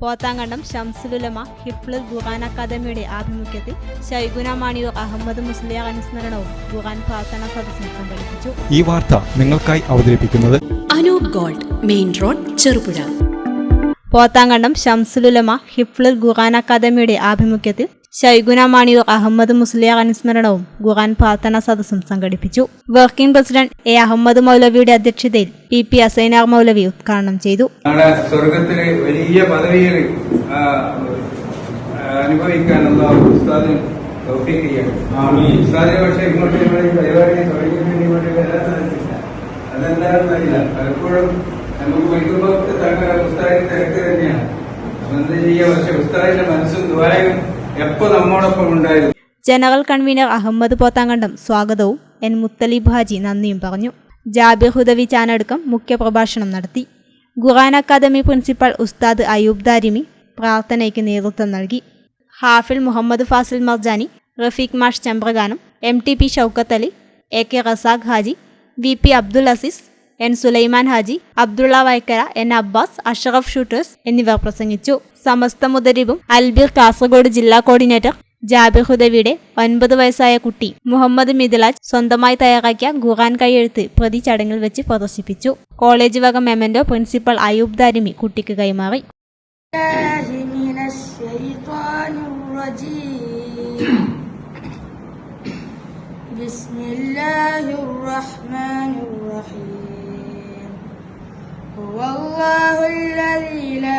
പോത്താങ്കണ്ടം ഷംസുലുലമ ഹിഫ്ലുൽ ഖുർആൻ അക്കാദമിയുടെ ആഭിമുഖ്യത്തിൽ ഷൈഗുന മാണിയൂർ അഹമ്മദ് മുസ്ലിയാർ അനുസ്മരണവും ഖുർആൻ പ്രാർത്ഥനാ സദസ്സും സംഘടിപ്പിച്ചു ഈ വാർത്ത നിങ്ങൾക്കായി അവതരിപ്പിക്കുന്നത് Anoop gold main road Cherupuzha. Pothankandam Shamsul Ulama ഹിഫ്ലുൽ ഖുർആൻ അക്കാദമിയുടെ ആഭിമുഖ്യത്തിൽ ഷൈഗുന മാണിയൂർ അഹമ്മദ് മുസ്ലിയാർ അനുസ്മരണവും ഖുർആൻ പ്രാർത്ഥനാ സദസ്സും സംഘടിപ്പിച്ചു. വർക്കിംഗ് പ്രസിഡന്റ് എ അഹമ്മദ് മൗലവിയുടെ അധ്യക്ഷതയിൽ പി പി അസൈനാർ മൗലവി ഉദ്ഘാടനം ചെയ്തു. സ്വർഗത്തിലെ വലിയ പദവികൾ അനുഭവിക്കാനുള്ള ഉസ്താദിന് തൗഫീഖ് ചെയ്യണം ഉസ്താദിനെ പക്ഷേ ഇങ്ങോട്ട് ഇവിടെ ഈ പരിപാടി തുടങ്ങിയതിന് ഇങ്ങോട്ട് വരാൻ സാധിച്ചില്ല അതെന്താണെന്ന് പലപ്പോഴും നമുക്ക് ഉസ്താദിന് തിരക്ക് തന്നെയാണ്. പക്ഷെ ഉസ്താദിന്റെ മനസ്സും ദ്വാരയും നമ്മോടൊപ്പം ഉണ്ടായിരുന്നു ജനറൽ കൺവീനർ അഹമ്മദ് പോത്താങ്കണ്ടം സ്വാഗതവും. എൻ മുത്തലിബ് ഹാജി നന്ദിയും പറഞ്ഞു. ജാബിർ ഹുദവി ചാനടുക്കം മുഖ്യപ്രഭാഷണം നടത്തി. ഖുറാൻ അക്കാദമി പ്രിൻസിപ്പൽ ഉസ്താദ് അയൂബ് ദാരിമി പ്രാർത്ഥനയ്ക്ക് നേതൃത്വം നൽകി. ഹാഫിൽ മുഹമ്മദ് ഫാസിൽ മർജാനി റഫീഖ് മാഷ് Chambraganam M T P Shoukath Ali A K Razak Haji V P Abdul Aziz N Sulaiman Haji Abdulla Vaikkara N Abbas Ashraf shooters എന്നിവർ പ്രസംഗിച്ചു. സമസ്ത മുദരിബും അൽബിർ കാസർഗോഡ് ജില്ലാ കോർഡിനേറ്റർ ജാബിർ ഹുദവിയുടെ ഒൻപത് വയസ്സായ കുട്ടി മുഹമ്മദ് മിഥിലാജ് സ്വന്തമായി തയ്യാറാക്കിയ ഖുർആൻ കൈയെഴുത്ത് പ്രതി ചടങ്ങിൽ വെച്ച് പ്രദർശിപ്പിച്ചു കോളേജ് വക മെമന്റോ പ്രിൻസിപ്പൽ അയൂബ് ദാരിമി കുട്ടിക്ക് കൈമാറി الله من الشيطان الرجيم بسم الله الرحمن الرحيم هو الله الذي لا